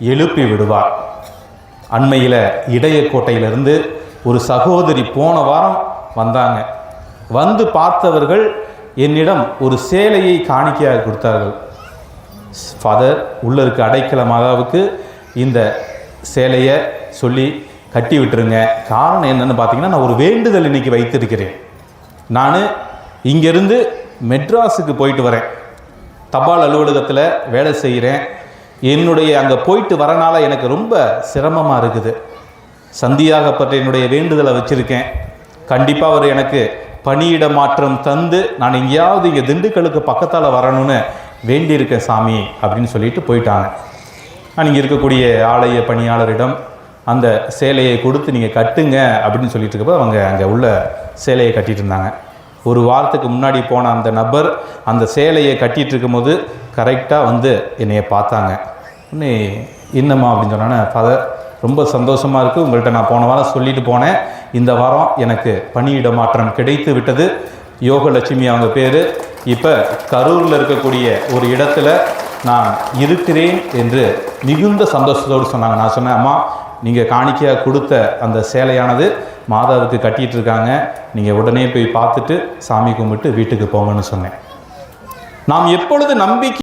எழுப்பி விடுவார். அண்மையில் இடையக்கோட்டையிலிருந்து ஒரு சகோதரி போன வாரம் வந்தாங்க. வந்து பார்த்தவர்கள் என்னிடம் ஒரு சேலையை காணிக்கையாக கொடுத்தார்கள். ஃபாதர் உள்ள இருக்க அடைக்கல மாதாவுக்கு இந்த சேலையை சொல்லி கட்டி விட்டுருங்க. காரணம் என்னென்னு பார்த்தீங்கன்னா நான் ஒரு வேண்டுதல் இன்னைக்கு வைத்திருக்கிறேன். நான் இங்கேருந்து மெட்ராஸுக்கு போயிட்டு வரேன். தபால் அலுவலகத்தில் வேலை செய்கிறேன் என்னுடைய அங்கே போயிட்டு வரனால எனக்கு ரொம்ப சிரமமாக இருக்குது. சந்தியாகப்பட்ட என்னுடைய வேண்டுதலை வச்சுருக்கேன். கண்டிப்பாக அவர் எனக்கு பணியிட மாற்றம் தந்து நான் எங்கேயாவது இங்கே திண்டுக்கலுக்கு பக்கத்தால் வரணும்னு வேண்டியிருக்கேன் சாமி அப்படின்னு சொல்லிட்டு போயிட்டாங்க. நான் இங்கே இருக்கக்கூடிய ஆலய பணியாளரிடம் அந்த சேலையை கொடுத்து நீங்கள் கட்டுங்க அப்படின்னு சொல்லிட்டு இருக்கப்போ அவங்க அங்கே உள்ள சேலையை கட்டிகிட்டு இருந்தாங்க. ஒரு வாரத்துக்கு முன்னாடி போன அந்த நபர் அந்த சேலையை கட்டிட்டு இருக்கும்போது கரெக்டாக வந்து என்னையை பார்த்தாங்க. உடனே என்னம்மா? அப்படின்னு சொன்னானே ஃபாதர் ரொம்ப சந்தோஷமாக இருக்குது உங்கள்கிட்ட நான் போன வாரம் சொல்லிட்டு போனேன். இந்த வாரம் எனக்கு பணியிட மாற்றம் கிடைத்து விட்டது. யோகலட்சுமி அவங்க பேர். இப்போ கரூரில் இருக்கக்கூடிய ஒரு இடத்துல நான் இருக்கிறேன் என்று மிகுந்த சந்தோஷத்தோடு சொன்னாங்க. நான் சொன்னேன் அம்மா நீங்கள் காணிக்கையாக கொடுத்த அந்த சேலையானது மாதாவுக்கு கட்டிட்டு இருக்காங்க நீங்கள் உடனே போய் பார்த்துட்டு சாமி கும்பிட்டு வீட்டுக்கு போங்கன்னு சொன்னேன். நாம் எப்பொழுது நம்பிக்கை